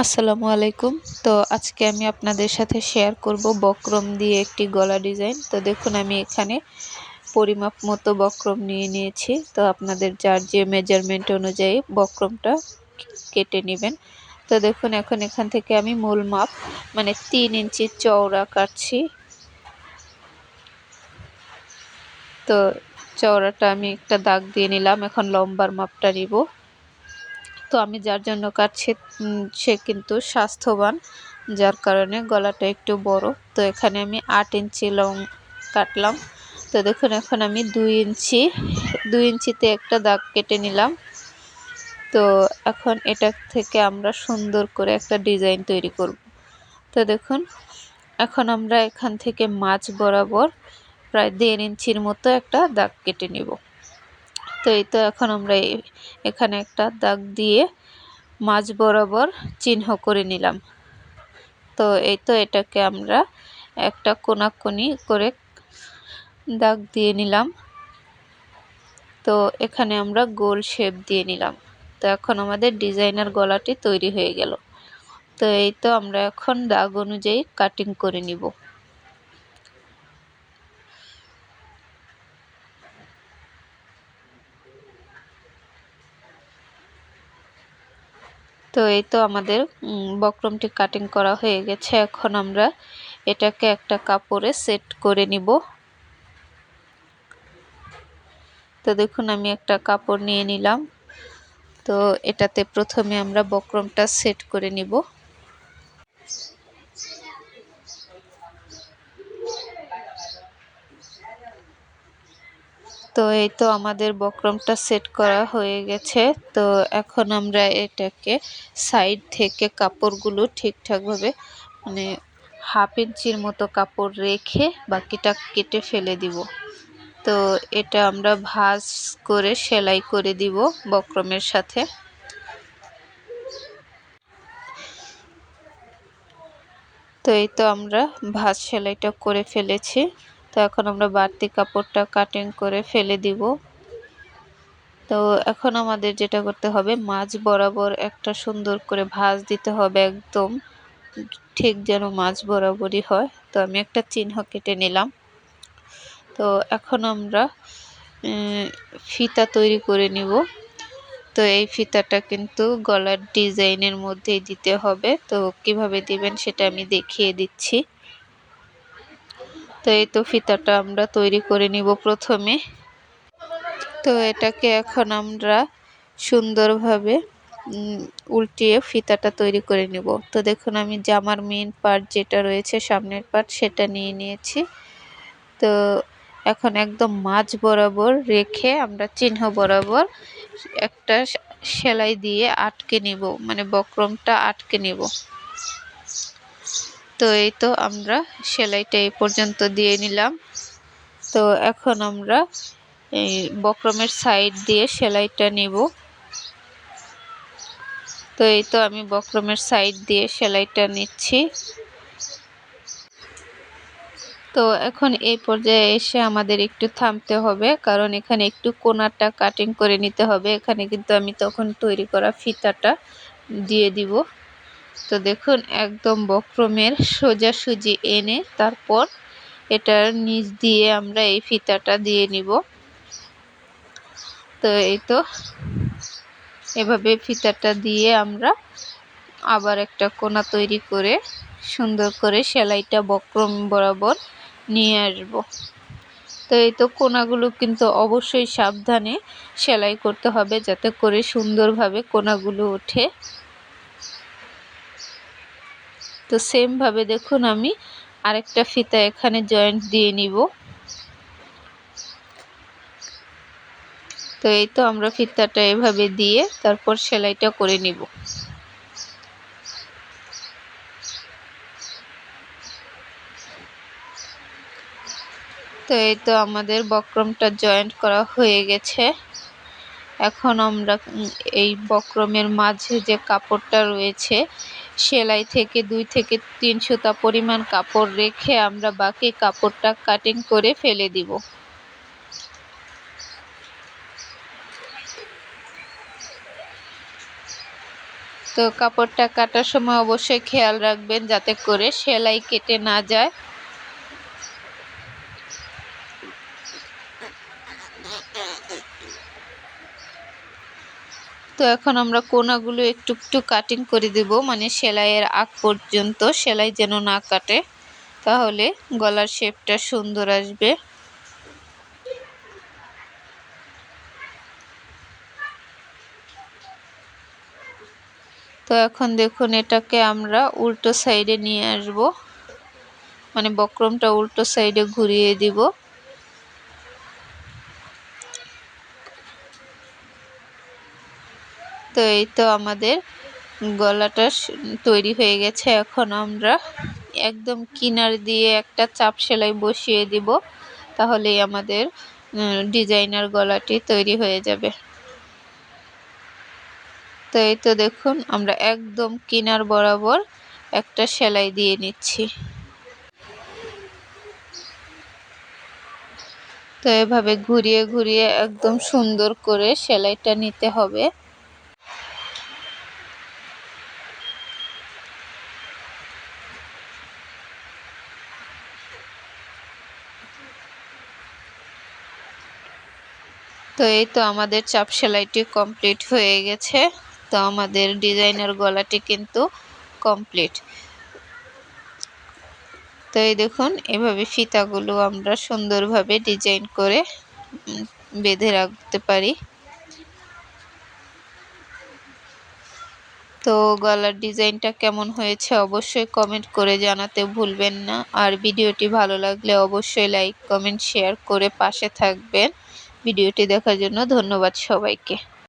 আসসালামু আলাইকুম। তো আজকে আমি আপনাদের সাথে শেয়ার করব বক্রম দিয়ে একটি গলা ডিজাইন তো দেখুন, আমি এখানে পরিমাপ মতো বক্রম নিয়ে নিয়েছি। তো আপনাদের যার যে মেজারমেন্ট অনুযায়ী বক্রমটা কেটে নেবেন। তো দেখুন, এখন এখান থেকে আমি মূল মাপ মানে তিন ইঞ্চি চওড়া কাটছি। তো চওড়াটা আমি একটা দাগ দিয়ে নিলাম, এখন লম্বার মাপটা নিব। তো আমি যার জন্য কাটছি সে কিন্তু স্বাস্থ্যবান। যার কারণে গলাটা একটু বড়। তো এখানে আমি আট ইঞ্চি লং কাটলাম। তো দেখুন, এখন আমি দুই ইঞ্চি, দুই ইঞ্চিতে একটা দাগ কেটে নিলাম। তো এখন এটা থেকে আমরা সুন্দর করে একটা ডিজাইন তৈরি করব। তো দেখুন, এখন আমরা এখান থেকে মাছ বরাবর প্রায় দেড় ইঞ্চির মতো একটা দাগ কেটে নিব। তো এই তো এখন আমরা এখানে একটা দাগ দিয়ে মাঝ বরাবর চিহ্ন করে নিলাম। তো এই তো এটাকে আমরা একটা কোনাকুনি করে দাগ দিয়ে নিলাম। তো এখানে আমরা গোল শেপ দিয়ে নিলাম। তো এখন আমাদের ডিজাইনার গলাটি তৈরি হয়ে গেল। তো এই তো আমরা এখন দাগ অনুযায়ী কাটিং করে নিব। তো এই তো আমাদের বক্রমটি কাটিং করা হয়ে গেছে। এখন আমরা এটাকে একটা কাপড়ে সেট করে নিব। তো দেখুন, আমি একটা কাপড় নিয়ে নিলাম। তো এটাতে প্রথমে আমরা বক্রমটা সেট করে নিব। তো এই তো আমাদের বক্রমটা সেট করা হয়ে গেছে। তো এখন আমরা এটাকে সাইড থেকে কাপড়গুলো ঠিকঠাকভাবে মানে হাফ ইঞ্চির মতো কাপড় রেখে বাকিটা কেটে ফেলে দিব। তো এটা আমরা ভাঁজ করে সেলাই করে দিব বক্রমের সাথে। তো এই তো আমরা ভাঁজ সেলাইটা করে ফেলেছি। তো এখন আমরা বাড়তি কাপড়টা কাটিং করে ফেলে দিব। তো এখন আমাদের যেটা করতে হবে, মাছ বরাবর একটা সুন্দর করে ভাঁজ দিতে হবে একদম। ঠিক যেন মাছ বরাবরই হয়। তো আমি একটা চিহ্ন কেটে নিলাম। তো এখন আমরা ফিতা তৈরি করে নিব। তো এই ফিতাটা কিন্তু গলার ডিজাইনের মধ্যেই দিতে হবে। তো কীভাবে দিবেন সেটা আমি দেখিয়ে দিচ্ছি। তো এই তো ফিতাটা আমরা তৈরি করে নিব প্রথমে। তো এটাকে এখন আমরা সুন্দরভাবে উল্টিয়ে ফিতাটা তৈরি করে নিব। তো দেখুন, আমি জামার মেন পার্ট যেটা রয়েছে, সামনের পার্ট সেটা নিয়ে নিয়েছি। তো এখন একদম মাঝ বরাবর রেখে আমরা চিহ্ন বরাবর একটা সেলাই দিয়ে আটকে নিব মানে বক্রমটা আটকে নিব। তো এই তো আমরা সেলাইটা এই পর্যন্ত দিয়ে নিলাম। তো এখন আমরা এই বক্রমের সাইড দিয়ে সেলাইটা নেব। তো এই তো আমি বক্রমের সাইড দিয়ে সেলাইটা নিচ্ছি। তো এখন এই পর্যায়ে এসে আমাদের একটু থামতে হবে, কারণ এখানে একটু কোনাটা কাটিং করে নিতে হবে। এখানে কিন্তু আমি তখন তৈরি করা ফিতাটা দিয়ে দিব। তো দেখুন, একদম বক্রমের সোজাসুজি এনে তারপর এটার নিচ দিয়ে আমরা এই ফিতাটা দিয়ে নিব। তো এই তো এভাবে ফিতাটা দিয়ে আমরা আবার একটা কোনা তৈরি করে সুন্দর করে সেলাইটা বক্রম বরাবর নিয়ে আসব। তো এই তো কোনাগুলো কিন্তু অবশ্যই সাবধানে সেলাই করতে হবে যাতে করে সুন্দরভাবে কোনাগুলো ওঠে। তো সেমভাবে দেখুন আমি আরেকটা ফিতা এখানে জয়েন্ট দিয়ে নিব। তো এই তো আমরা ফিতাটা এভাবে দিয়ে তারপর সেলাইটা করে নিব। তো এই তো আমাদের বক্রমটা জয়েন্ট করা হয়ে গেছে। এখন আমরা এই বক্রমের মাঝে যে কাপড়টা রয়েছে সেলাই থেকে দুই থেকে তিন সুতা পরিমাণ কাপড় রেখে আমরা বাকি কাপড়টা কাটিং করে ফেলে দিব। তো কাপড়টা কাটার সময় অবশ্যই খেয়াল রাখবেন যাতে করে সেলাই কেটে না যায়। তো এখন আমরা কোনাগুলো একটু একটু কাটিং করে দেব মানে সেলাইয়ের আগ পর্যন্ত সেলাই যেন না কাটে, তাহলে গলার শেপটা সুন্দর আসবে। তো এখন দেখুন, এটাকে আমরা উল্টো সাইডে নিয়ে আসব মানে বক্রমটা উল্টো সাইডে ঘুরিয়ে দিব। তো এই তো আমাদের গলাটা তৈরি হয়ে গেছে। এখন আমরা একদম কিনার দিয়ে একটা চাপ সেলাই বসিয়ে দিব। তাহলেই আমাদের ডিজাইনার গলাটি তৈরি হয়ে যাবে। তো এই তো দেখুন, আমরা একদম কিনার বরাবর একটা সেলাই দিয়ে নিচ্ছি। তো এভাবে ঘুরিয়ে ঘুরিয়ে একদম সুন্দর করে সেলাইটা নিতে হবে। তো এই তো আমাদের চাপ সেলাইটি কমপ্লিট হয়ে গেছে। তো আমাদের ডিজাইনের গলাটি কিন্তু কমপ্লিট। তো এই দেখুন, এভাবে ফিতাগুলো আমরা সুন্দরভাবে ডিজাইন করে বেঁধে রাখতে পারি। তো গলার ডিজাইনটা কেমন হয়েছে অবশ্যই কমেন্ট করে জানাতে ভুলবেন না। আর ভিডিওটি ভালো লাগলে অবশ্যই লাইক, কমেন্ট, শেয়ার করে পাশে থাকবেন। ভিডিওটি দেখার জন্য ধন্যবাদ সবাইকে।